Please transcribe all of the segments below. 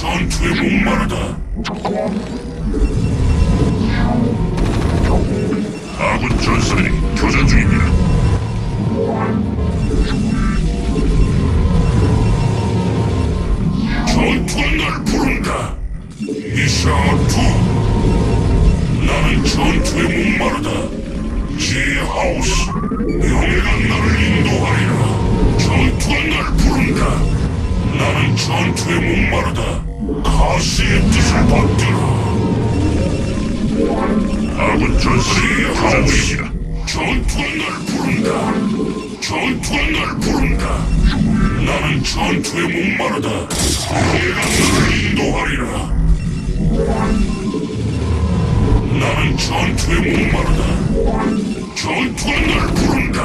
전투에 목마르다. 아군 전사들이 교전 중입니다. 전투가 날 부른다. 이샤투. 나는 전투에 목마르다. 지하우스. 명예가 나를 인도하리라. 전투가 날 부른다. 나는 전투에 목마르다. 가시의 뜻을 받들어. 아군 전설이 중입니다. 전투가 날 부른다. 전투가 날 부른다. 나는 전투에 목마르다. 명예가 나를 인도하리라. 나는 전투에 목마르다. 전투가 날 부른다.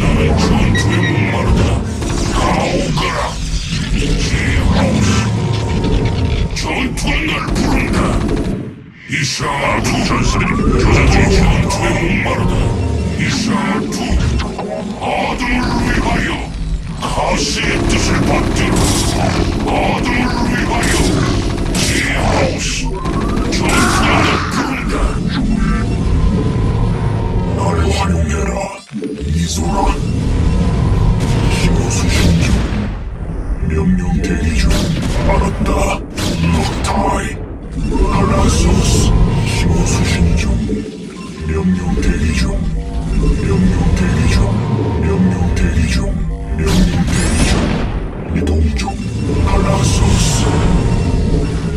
나는 전투에 목마르다. 가오거라. 제하우스. 전투가 날 부른다. 전설이 교전 중입니다. 전투에 목마르다. 이샤투. 아들을 위하여 가시의 뜻을 받들어. 아들을 위하여 제하우스. 전투가 날 부른다. 나를 활용해라 이소라 힘없으신 중 명령 대기 중 알았다 넉 타이 알라소스 힘없으신 중 명령 대기 중 명령 대기 중 명령 대기 중 명령 대기 중 이동 중 알라소스.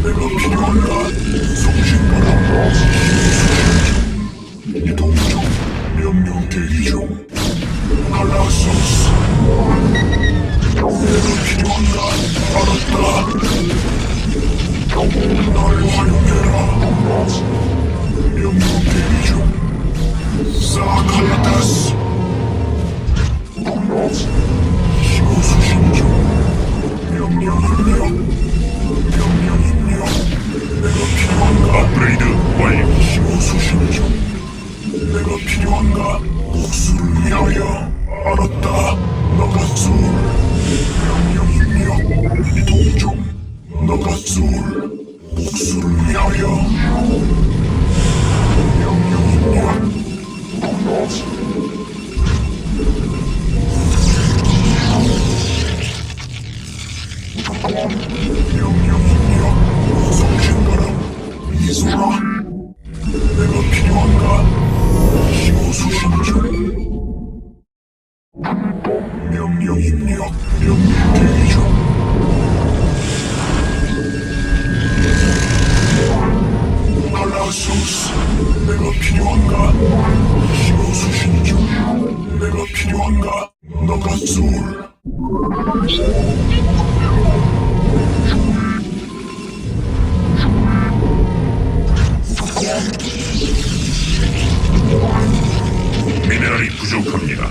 내가 필요한가 송신 바람 힘없으신 중 이동 중 명령 대기 중 갈라소스. 내가 필요한가 알았다 날 활용해라 명령 대기 중 사칼라타스 힘없으신 중 명령 입력 명령 입력 내가 필요한가? 수신 중. 내가 필요한가? 쏠 미네랄이 부족합니다.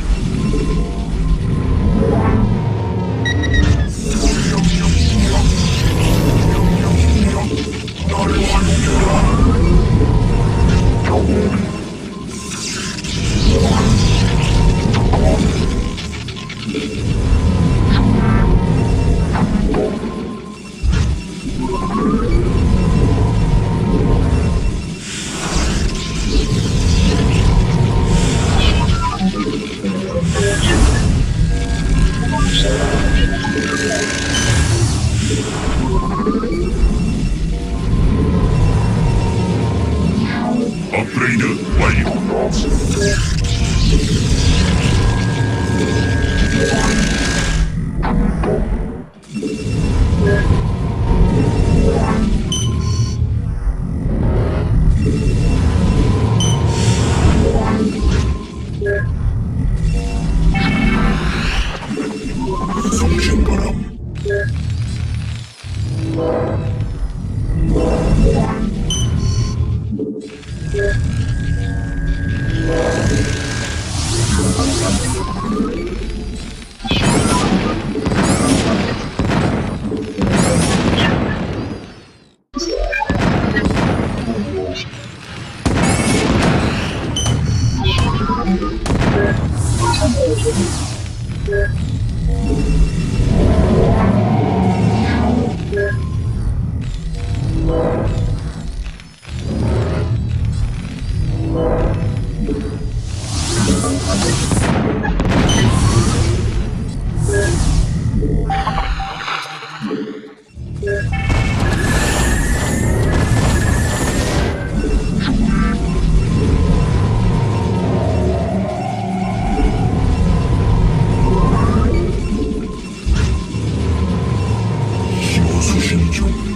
신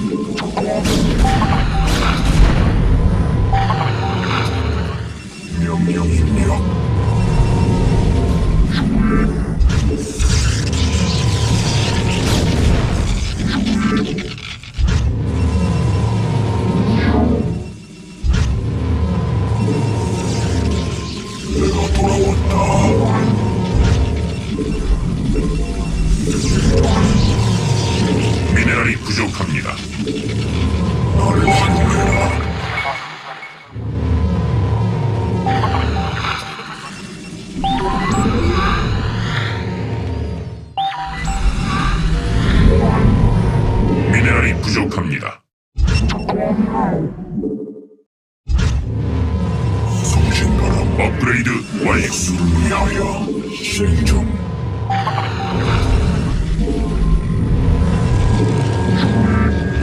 업그레이드 완료. 수를 위하여 실종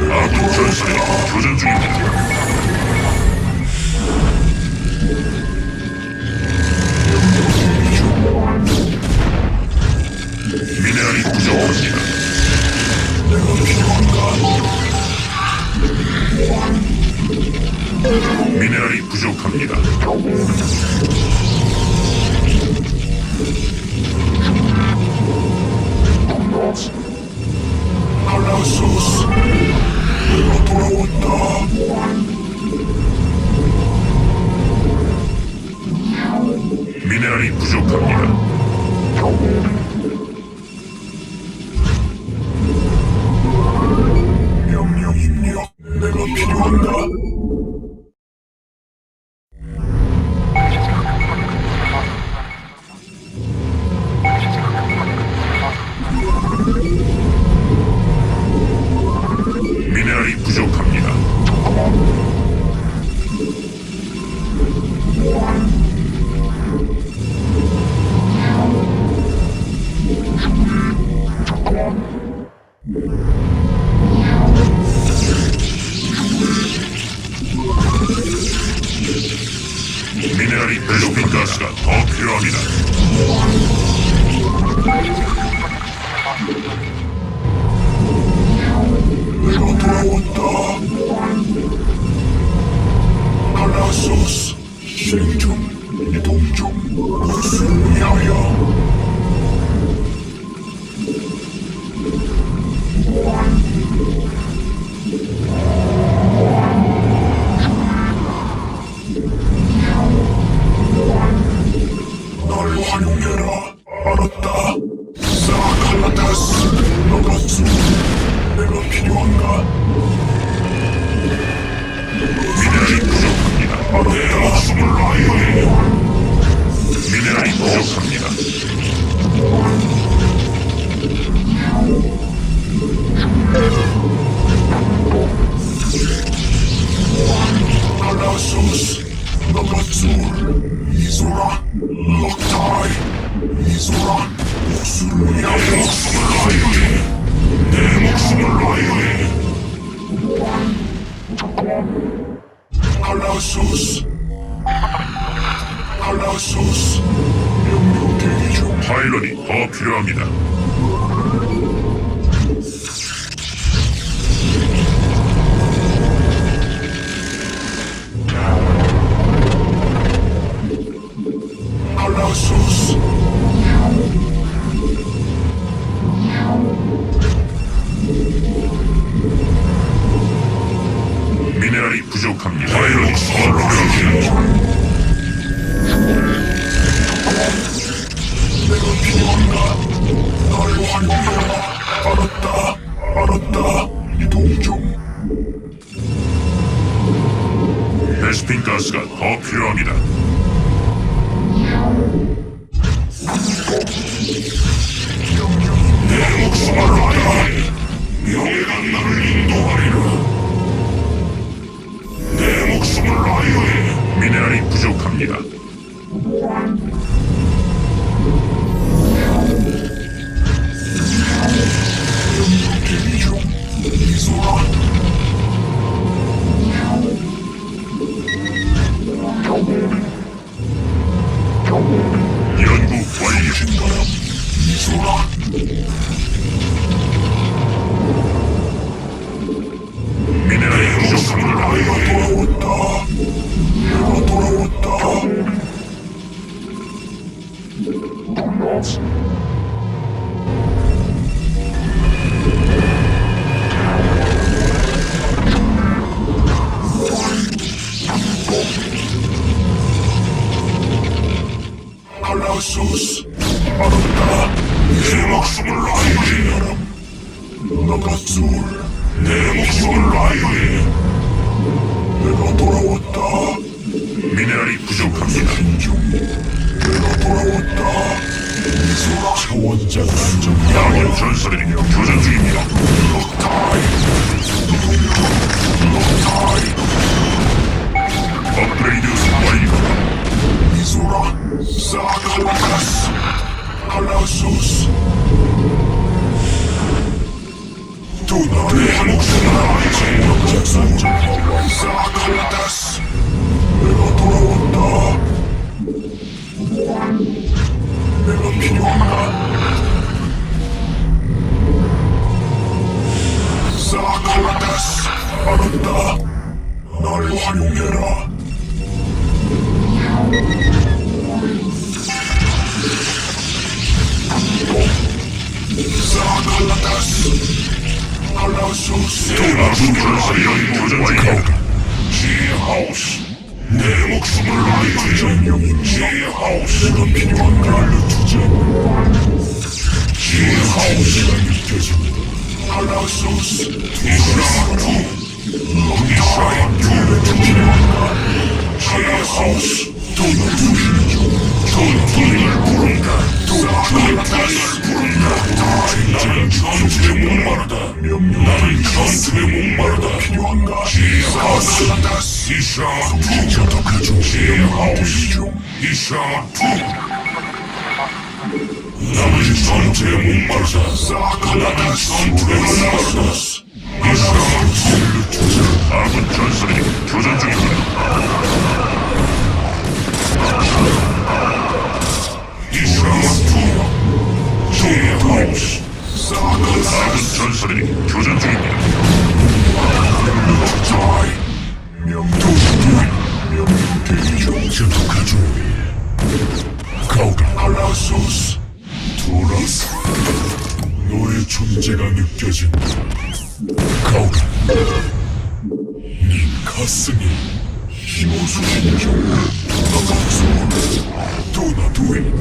아군 전선이 교전 중입니다. 미네랄이 부족합니다. 내가 필요한가 미네랄이 부족합니다. 알라소스 내가 돌아왔다 미네랄이 부족합니다. 베스핀 가스가 더 필요합니다. 내가 돌아왔다. 갈라소스, 생중, 이동중, 무수하여. 내가 필요한가 미네랄이 부족합니다. 알았다 목숨을 라이오에 미네랄이 부족합니다. 부족합니다. 필 야원 전설들이 교전 중입니다. 업그레이드 완료. 이소라 사칼라타스 칼라소스 두 나라의 목숨을 산정 사칼라타스 내가 돌아왔다 알았다 날 활용해라 칼라소스 아군 전설이 교 나머지 전투에 목마르자 싹 하나는 전투에 목마르다 이샤2 아군 전선이 교전 중입니다 이샤2 종합하우스 싹 아군 전선이 교전 중입니다 명령 대기 중 전투 가중 돌아서스 돌아서 너의 존재가 느껴진다 가오리 네 가슴이 힘없어진 경우 돌아가서. 도나도이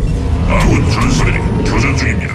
아군 전설이 교전 중입니다.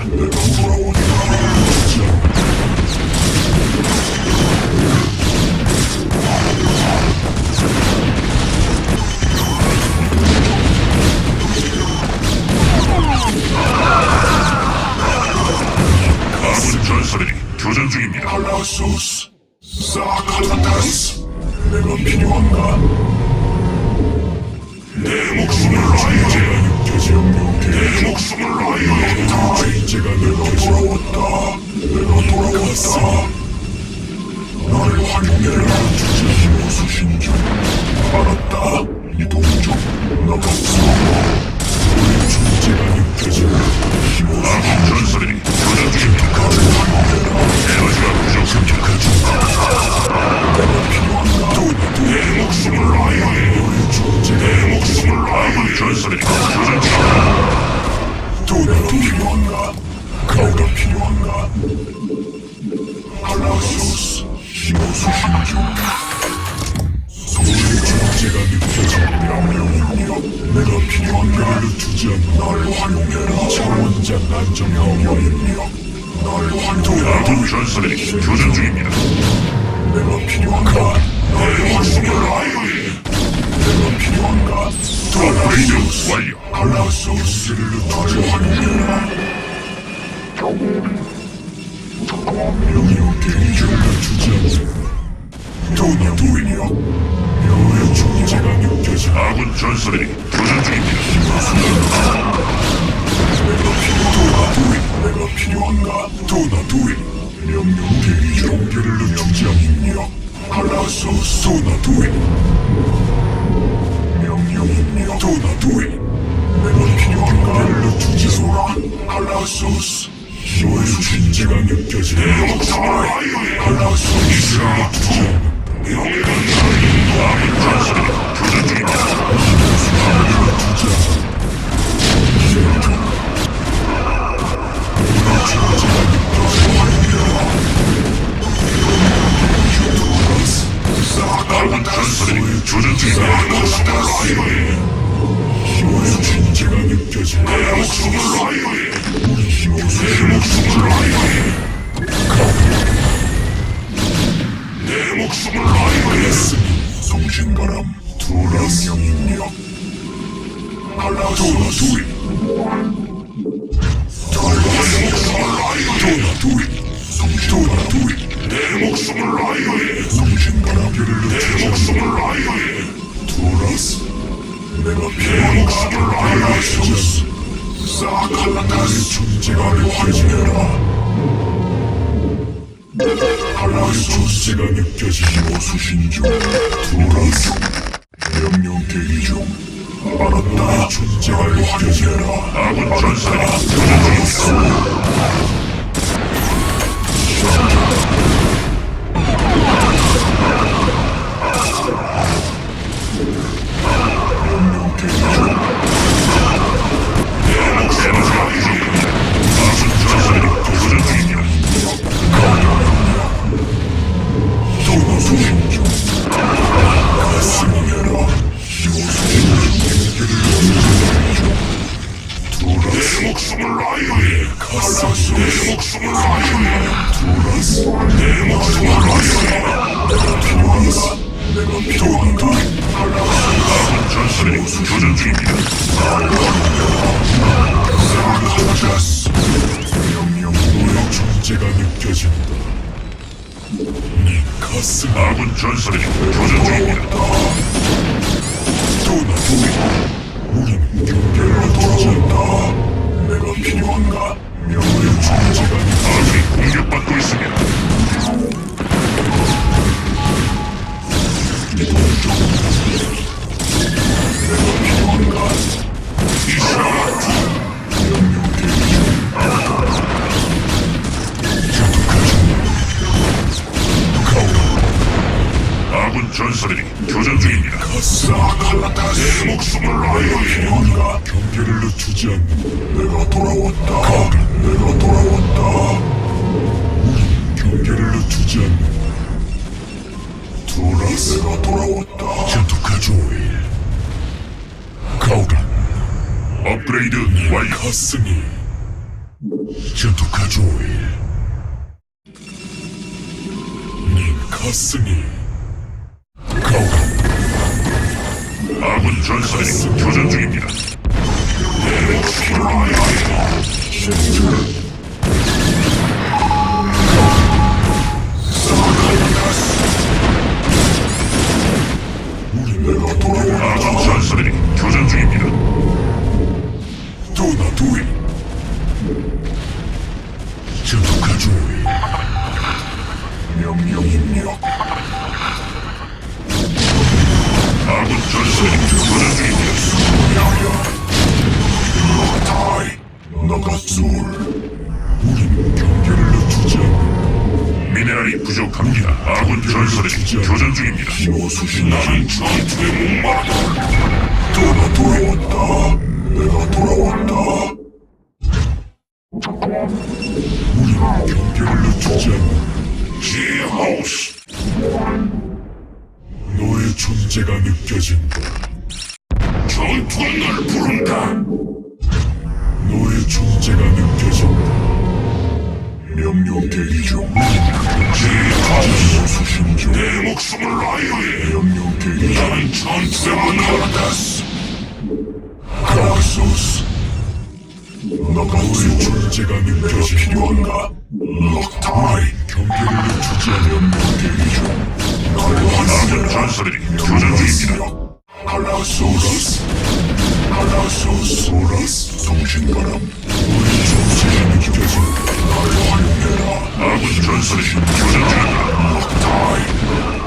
도이며 너의 존재가 느껴져 아군 전설이 교전 중입니다. 도나 도이 내가 필요한가? 도나 도이 명령 대기 종교를 늦추지 않으며 알라소스 도나 도이 명령이며 도나 도이 내가 필요한가를 늦추지 소라 알라소스 너의 존재가 전설이 교전 중 너의 존재가 느껴져 내 목숨을 우리 힘으로 하나의 존재가 느껴지고 수신 중 두라스 아 느껴진다 네 가슴 아군 전설이 교전 중입니다. 도나 도이 우린 경계를 않다. 내가 필요한가? 존재가 느껴 아군이 공격받고 있습니다. 필요한가 명령 아군 전설이 교전 중입니다. 사칼라타스 내 목숨을 필요한가 경계를 늦추지 않는 내가 돌아왔다. 내가 돌아왔다. 경계를 늦추지 않는 알라소스 내가 돌아왔다. 전투카 조일. 가오간 업그레이드 완료. 가스니. 전투카 조일. 닌 가스니 전사들이 교전 중입니다. 전사들이 교전 중입니다. 나는 전투에 목마르다. 도나 돌아왔다. 내가 돌아왔다 전투에 목마르다스. 카소스. 너가 너의 존재가 느껴져 필요한가? 럭타이 경계를 늦추지 대기 중. 나를 환영해라. 전사들이 교전 중입니다. 칼라소스 소라스 성신가람 너의 존재가 느껴진다. 나를 활용해라. 아군 전사들이 교전 중입니다. 럭타이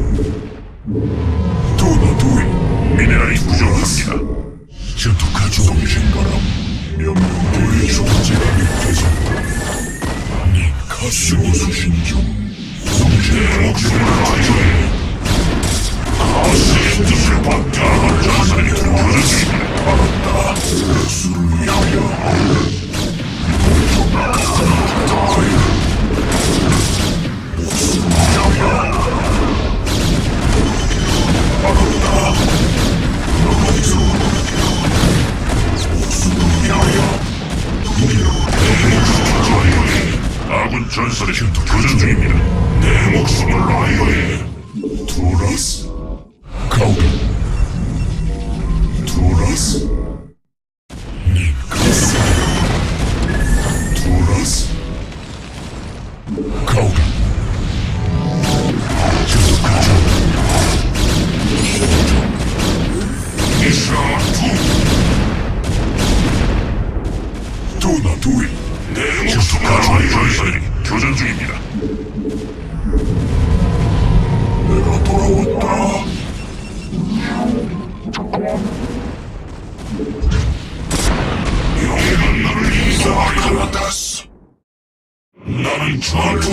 도나두이 미네랄이 부족합니다. 전투카주 성신가람 명령 너의 존재가 느껴진다. 네 가스니 수신종 성신 목숨을 아유해. 가스의 뜻을 받자. 전사들이 교전 중입니다. 수를 위하여 아군 전사들이 교전 중입니다. 내 목숨을 아유해. 투라스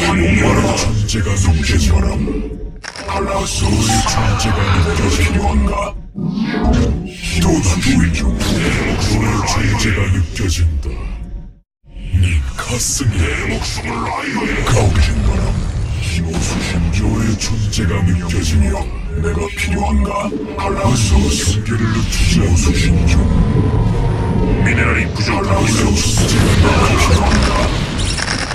목마르다. 존재가 느껴지바람 칼라소의 존재가 느껴지 필요한가 도나두이 중 너의 존재가 느껴진다 네 가슴이 내 목숨을 아유해. 가오르신 바람 희노수신 너의 존재가 느껴지며 내가 필요한가 칼라소스 경계를 늦추지 않수신 중 미네랄이 부족합니다. 칼라소 존재가 느껴지며